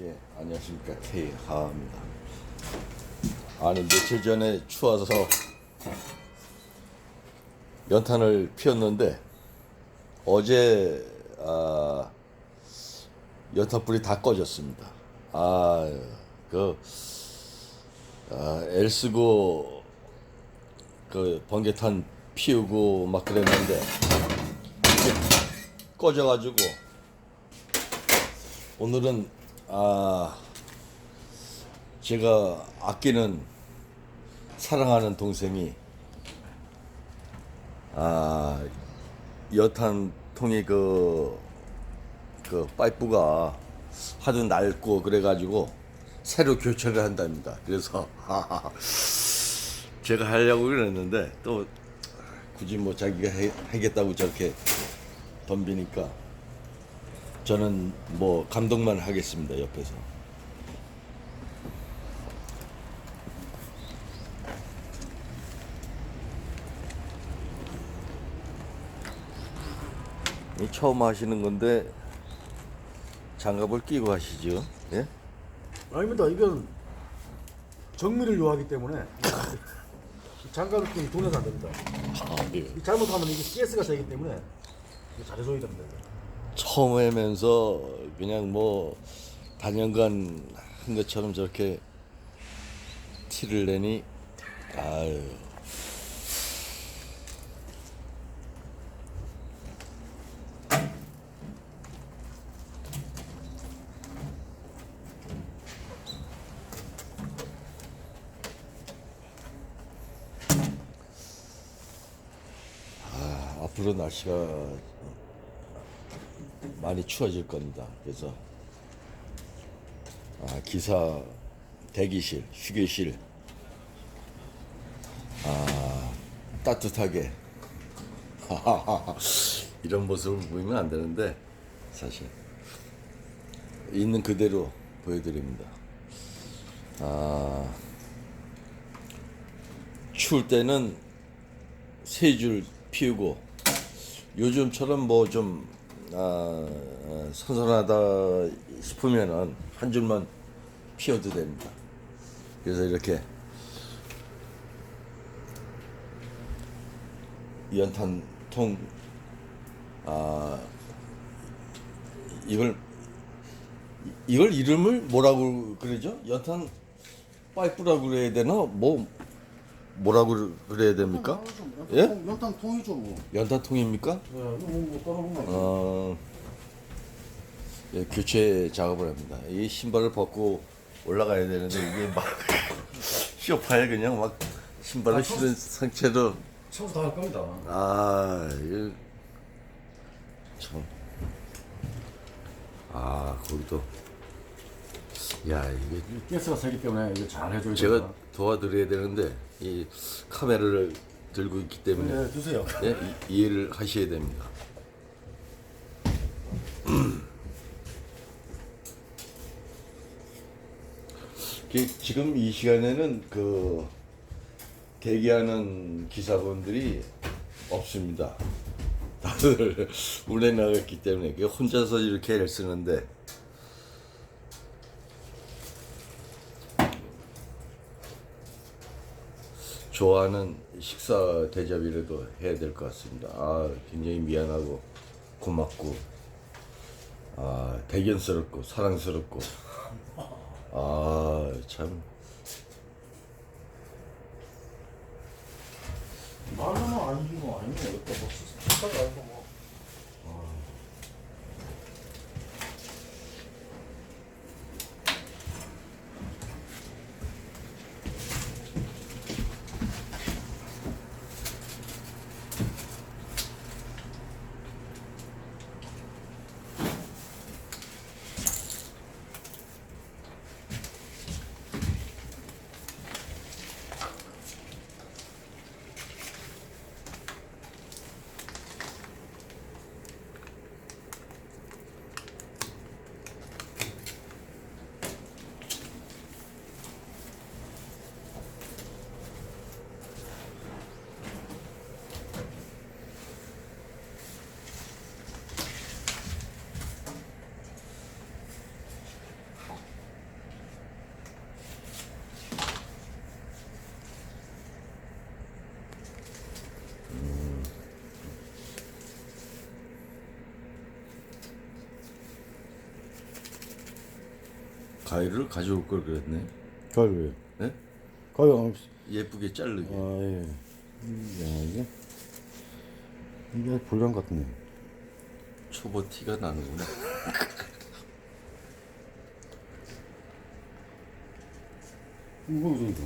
예, 안녕하십니까. K 하입니다. 아니, 며칠 전에 추워서 연탄을 피웠는데 어제 아, 연탄불이 다 꺼졌습니다. 아, 그 아, 엘쓰고 그 번개탄 피우고 막 그랬는데 꺼져가지고 오늘은 아 제가 아끼는 사랑하는 동생이 아 여탄 통이 그, 그 파이프가 하도 낡고 그래가지고 새로 교체를 한답니다. 그래서 제가 하려고 그랬는데 또 굳이 뭐 자기가 해, 하겠다고 저렇게 덤비니까 저는 뭐 감독만 하겠습니다 옆에서. 이 처음 하시는 건데 장갑을 끼고 하시죠? 예? 아닙니다. 이건 정밀을 요하기 때문에 장갑을 끼면 돈에서 안 됩니다. 아, 예. 이 잘못하면 이게 가스가 되기 때문에 잘해줘야 됩니다. 처음 하면서 그냥 뭐 단연간 한 것처럼 저렇게 티를 내니? 아유. 아, 앞으로 날씨가 많이 추워질 겁니다. 그래서 아, 기사 대기실, 휴게실 아, 따뜻하게 이런 모습을 보이면 안 되는데 사실 있는 그대로 보여드립니다. 아, 추울 때는 세 줄 피우고 요즘처럼 뭐좀 아, 아, 선선하다 싶으면은 한 줄만 피워도 됩니다. 그래서 이렇게 연탄통 아 이걸 이걸 이름을 뭐라고 그러죠? 연탄 파이프라고 그래야 되나? 뭐 뭐라고 그래야 됩니까? 예? 연탄 통이죠 뭐. 연탄통입니까? 네, 이거 뭐 떠나본 거. 어, 예, 교체 작업을 합니다. 이 신발을 벗고 올라가야 되는데 이게 막 쇼파에 그냥 막 신발을 신은 상태로 청소 다할 겁니다. 아, 이거 참. 아, 거기도 야, 이게 가스가 세기 때문에 이거 잘 해줘야 제가 됩니다. 도와드려야 되는데 이 카메라를 들고 있기 때문에 네, 드세요. 예, 이- 이해를 하셔야 됩니다. 그, 지금 이 시간에는 그 대기하는 기사분들이 없습니다. 다들 운에 나갔기 때문에 그 혼자서 이렇게 애를 쓰는데 좋아하는 식사 대접이라도 해야 될 것 같습니다. 아, 굉장히 미안하고 고맙고 아, 대견스럽고 사랑스럽고 아, 참 말로는 아니고 이거 뭐 식사가 아니고 뭐. 가위를 가져올 걸 그랬네. 가위 네? 가위 안 예쁘게 자르게. 아 예. 야 이게 이게 불량 같네. 초보 티가 나는구나. 이거 이거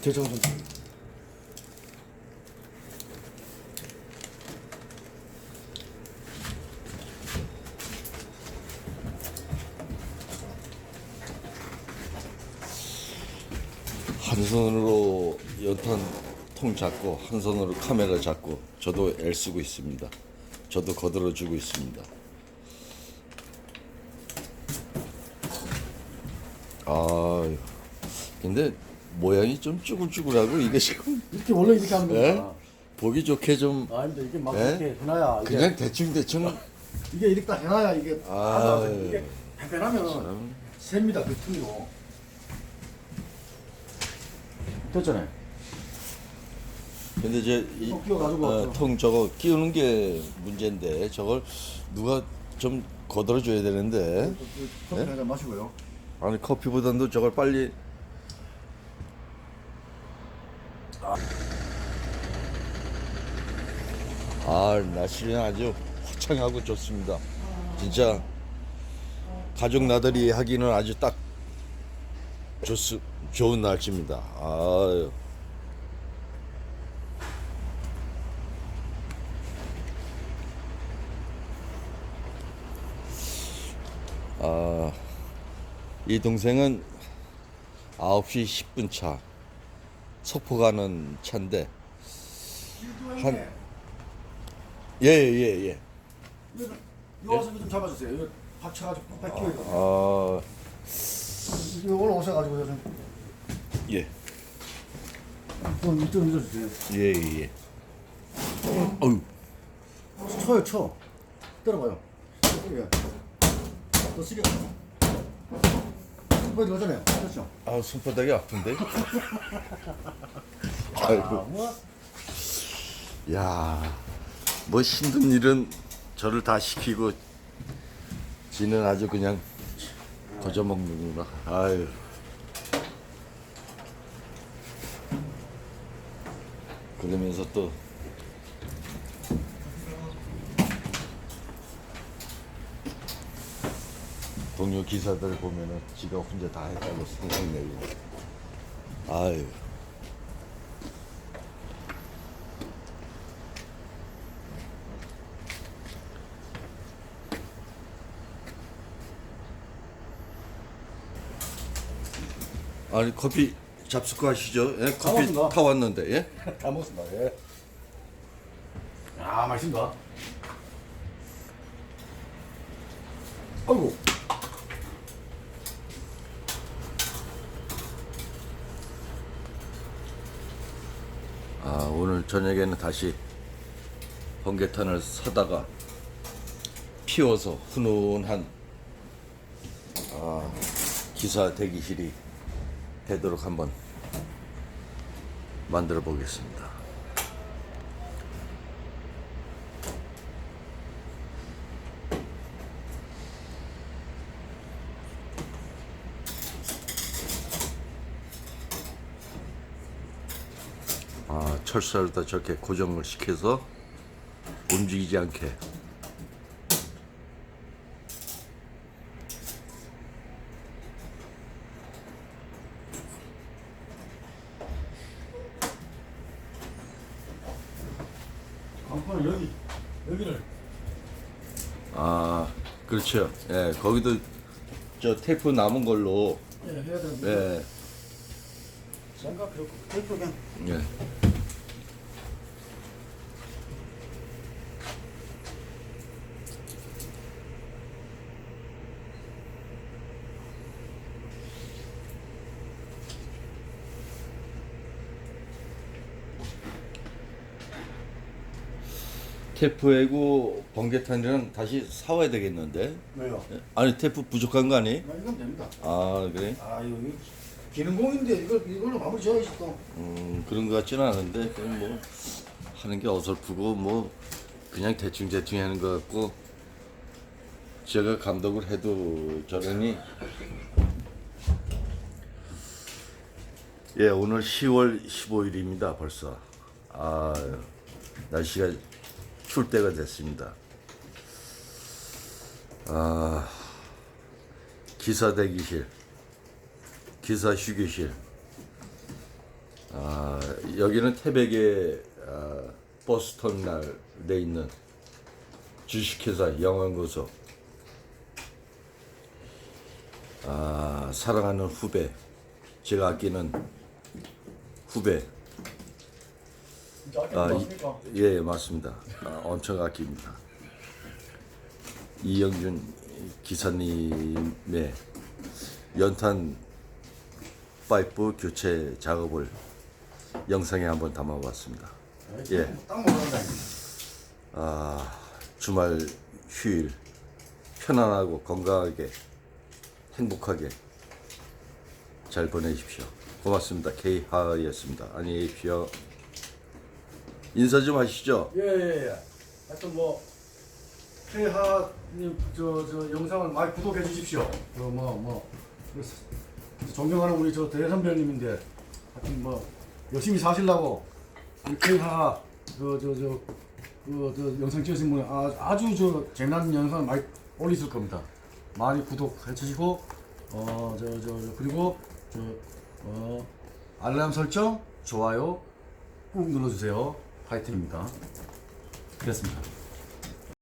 대장전. 한 손으로 연탄 통 잡고 한 손으로 카메라 잡고 저도 애 쓰고 있습니다. 저도 거들어 주고 있습니다. 아, 근데 모양이 좀 쭈글쭈글하고 이게 지금 이렇게 원래 이렇게 하는 예? 거야. 보기 좋게 좀 아 근데 이게 막 예? 이렇게 해놔야 이게 그냥 대충 대충 이게 이렇게 딱 해놔야 이게 아, 아주 예. 이게 편편하면 참. 셉니다 그 틈이로 됐잖아요 근데 이제 이 통 끼워가지고 어, 또. 통 저거 끼우는 게 문제인데 저걸 누가 좀 거들어 줘야 되는데 커피 한잔 마시고요 아니 커피보다도 저걸 빨리 아 날씨는 아주 화창하고 좋습니다. 진짜 가족 나들이 하기는 아주 딱 좋, 좋은 날씨입니다. 아유. 아, 이 동생은 9시 10분 차 석포 가는 차인데 한 예예예 예, 이거 이거 와서 좀 잡아주세요. 이거 합쳐가지고 팍팍 끼워 이거 아, 이거 오늘 오셔가지고 좀 예, 좀 이쪽 밀어주세요. 예, 예. 어유, 쳐요 쳐. 때려봐요. 예. 더 세게 뭐 이거잖아요 그렇죠 아 손바닥이 아픈데? 아, 아이고, 뭐 야, 뭐 힘든 일은 저를 다 시키고 지는 아주 그냥 거저 먹는구나. 아유. 그러면서 또 동료 기사들 보면은 지가 혼자 다 했다고 생각내고 아유 아니 커피 잡수고 하시죠 예? 커피 먹었습니다. 타 왔는데 예? 다 먹었습니다 예. 아 맛있습니다 아이고 아 오늘 저녁에는 다시 번개탄을 사다가 피워서 훈훈한 아, 기사 대기실이 되도록 한번 만들어 보겠습니다. 아, 철사를 저렇게 고정을 시켜서 움직이지 않게. 강판을 여기 여기를. 아 그렇죠. 예 거기도 저 테이프 남은 걸로. 예, 해야 되는데. 예, 생각 그렇고 테이프 그냥. 예. 테프하고 번개탄이랑 다시 사와야 되겠는데? 왜요? 아니 테프 부족한 거 아니? 아, 이건 됩니다. 아 그래? 아 여기 기능공인데 이걸 이걸로 마무리 지어야지 또. 음 그런 것 같지는 않은데 그냥 뭐 하는 게 어설프고 뭐 그냥 대충 대충 하는 것 같고 제가 감독을 해도 저러니 예 오늘 10월 15일입니다 벌써 아 날씨가 때가 됐습니다 아 기사 대기실 기사 휴게실 아, 여기는 태백의 아, 버스 터미널에 있는 주식회사 영환고소. 아, 사랑하는 후배, 제가 아끼는 후배. 아, 이- 예, 맞습니다. 아, 엄청 아낍니다. 이영준 기사님의 연탄 파이프 교체 작업을 영상에 한번 담아봤습니다. 예. 아, 주말 휴일 편안하고 건강하게 행복하게 잘 보내십시오. 고맙습니다. K하였습니다. 안녕히 계십시오. 인사 좀 하시죠. 예 예 예. 하여튼 뭐 태하님 저 저 영상을 많이 구독해 주십시오. 그 뭐뭐 존경하는 우리 저 대선배님인데 하여튼 뭐 열심히 사시려고 우리 태하 그 저 저 그 저 영상 찍으신 분이 아, 아주 저 재미난 영상 많이 올리실 겁니다. 많이 구독해 주시고 어저저 그리고 저 어 알람 설정 좋아요 꾹 눌러주세요. 파이팅입니다. 됐습니다.